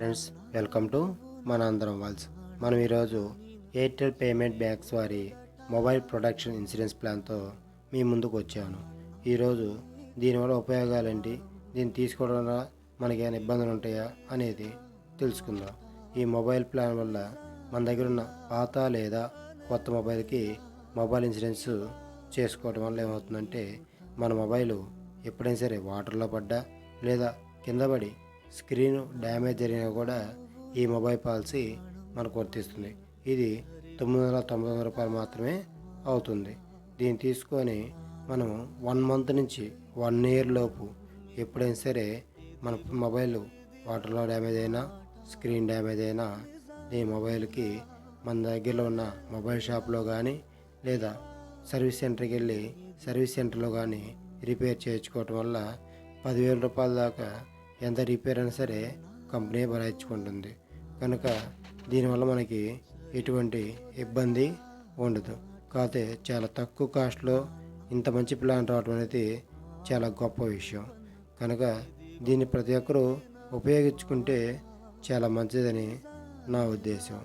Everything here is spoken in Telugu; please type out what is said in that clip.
ఫ్రెండ్స్ వెల్కమ్ టు మన అందరం వాల్స్ మనం ఈరోజు ఎయిర్టెల్ పేమెంట్ బ్యాంక్స్ వారి మొబైల్ ప్రొడక్షన్ ఇన్సూరెన్స్ ప్లాన్తో మీ ముందుకు వచ్చాను. ఈరోజు దీనివల్ల ఉపయోగాలేంటి? దీన్ని తీసుకోవడం వల్ల మనకి ఏమైనా ఇబ్బందులు ఉంటాయా? అనేది తెలుసుకుందాం. ఈ మొబైల్ ప్లాన్ వల్ల మన దగ్గర ఉన్న పాత లేదా కొత్త మొబైల్కి మొబైల్ ఇన్సూరెన్స్ చేసుకోవడం వల్ల ఏమవుతుందంటే మన మొబైల్ ఎప్పుడైనా సరే వాటర్లో పడ్డా లేదా కింద పడి స్క్రీన్ డ్యామేజ్ జరిగినా కూడా ఈ మొబైల్ పాలసీ మనకు వర్తిస్తుంది. ఇది తొమ్మిది వందల తొంభై వందల రూపాయలు మాత్రమే అవుతుంది. దీన్ని తీసుకొని మనం వన్ మంత్ నుంచి వన్ ఇయర్ లోపు ఎప్పుడైనా సరే మన మొబైల్ వాటర్లో డ్యామేజ్ అయినా స్క్రీన్ డ్యామేజ్ అయినా ఈ మొబైల్కి మన దగ్గరలో ఉన్న మొబైల్ షాప్లో కానీ లేదా సర్వీస్ సెంటర్కి వెళ్ళి సర్వీస్ సెంటర్లో కానీ రిపేర్ చేయించుకోవటం వల్ల పదివేల రూపాయల దాకా ఎంత రిపేర్ అయినా సరే కంపెనీ భరాయించుకుంటుంది కనుక దీనివల్ల మనకి ఎటువంటి ఇబ్బంది ఉండదు. కాకపోతే చాలా తక్కువ కాస్ట్లో ఇంత మంచి ప్లాన్ రావడం అనేది చాలా గొప్ప విషయం. కనుక దీన్ని ప్రతి ఒక్కరూ ఉపయోగించుకుంటే చాలా మంచిదని నా ఉద్దేశం.